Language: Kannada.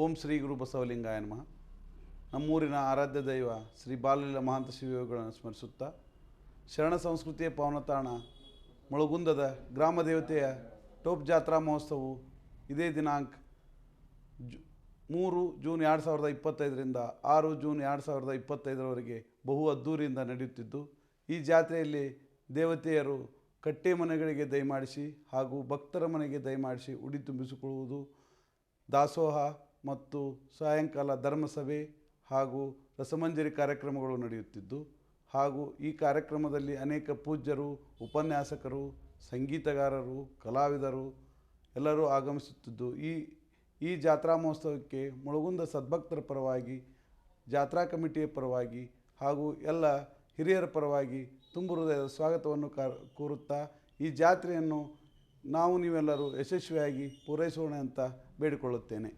ಓಂ ಶ್ರೀ ಗುರು ಬಸವಲಿಂಗಾಯ ನಮಃ. ನಮ್ಮೂರಿನ ಆರಾಧ್ಯ ದೈವ ಶ್ರೀ ಬಾಲಲೀಲ ಮಹಾಂತ ಶಿವಯೋಗಿಗಳನ್ನು ಸ್ಮರಿಸುತ್ತಾ ಶರಣ ಸಂಸ್ಕೃತಿಯ ಪಾವನತಾಣ ಮೊಳಗುಂದದ ಗ್ರಾಮ ದೇವತೆಯ ಟೋಪ್ ಜಾತ್ರಾ ಮಹೋತ್ಸವವು ಇದೇ ದಿನಾಂಕ ಜು ಮೂರು ಜೂನ್ ಎರಡು ಸಾವಿರದ ಇಪ್ಪತ್ತೈದರಿಂದ ಆರು ಜೂನ್ ಎರಡು ಸಾವಿರದ ಇಪ್ಪತ್ತೈದರವರೆಗೆ ಬಹು ಅದ್ದೂರಿಯಿಂದ ನಡೆಯುತ್ತಿದ್ದು, ಈ ಜಾತ್ರೆಯಲ್ಲಿ ದೇವತೆಯರು ಕಟ್ಟೆ ಮನೆಗಳಿಗೆ ದಯಮಾಡಿಸಿ ಹಾಗೂ ಭಕ್ತರ ಮನೆಗೆ ದಯಮಾಡಿಸಿ ಉಡಿ ತುಂಬಿಸಿಕೊಳ್ಳುವುದು ದಾಸೋಹ ಮತ್ತು ಸಾಯಂಕಾಲ ಧರ್ಮಸಭೆ ಹಾಗೂ ರಸಮಂಜರಿ ಕಾರ್ಯಕ್ರಮಗಳು ನಡೆಯುತ್ತಿದ್ದು ಹಾಗೂ ಈ ಕಾರ್ಯಕ್ರಮದಲ್ಲಿ ಅನೇಕ ಪೂಜ್ಯರು, ಉಪನ್ಯಾಸಕರು, ಸಂಗೀತಗಾರರು, ಕಲಾವಿದರು ಎಲ್ಲರೂ ಆಗಮಿಸುತ್ತಿದ್ದು ಈ ಈ ಜಾತ್ರಾ ಮಹೋತ್ಸವಕ್ಕೆ ಮುಳುಗುಂದ ಸದ್ಭಕ್ತರ ಪರವಾಗಿ, ಜಾತ್ರಾ ಕಮಿಟಿಯ ಪರವಾಗಿ ಹಾಗೂ ಎಲ್ಲ ಹಿರಿಯರ ಪರವಾಗಿ ತುಂಬು ಹೃದಯದ ಸ್ವಾಗತವನ್ನು ಕೋರುತ್ತಾ ಈ ಜಾತ್ರೆಯನ್ನು ನಾವು ನೀವೆಲ್ಲರೂ ಯಶಸ್ವಿಯಾಗಿ ಪೂರೈಸೋಣ ಅಂತ ಬೇಡಿಕೊಳ್ಳುತ್ತೇನೆ.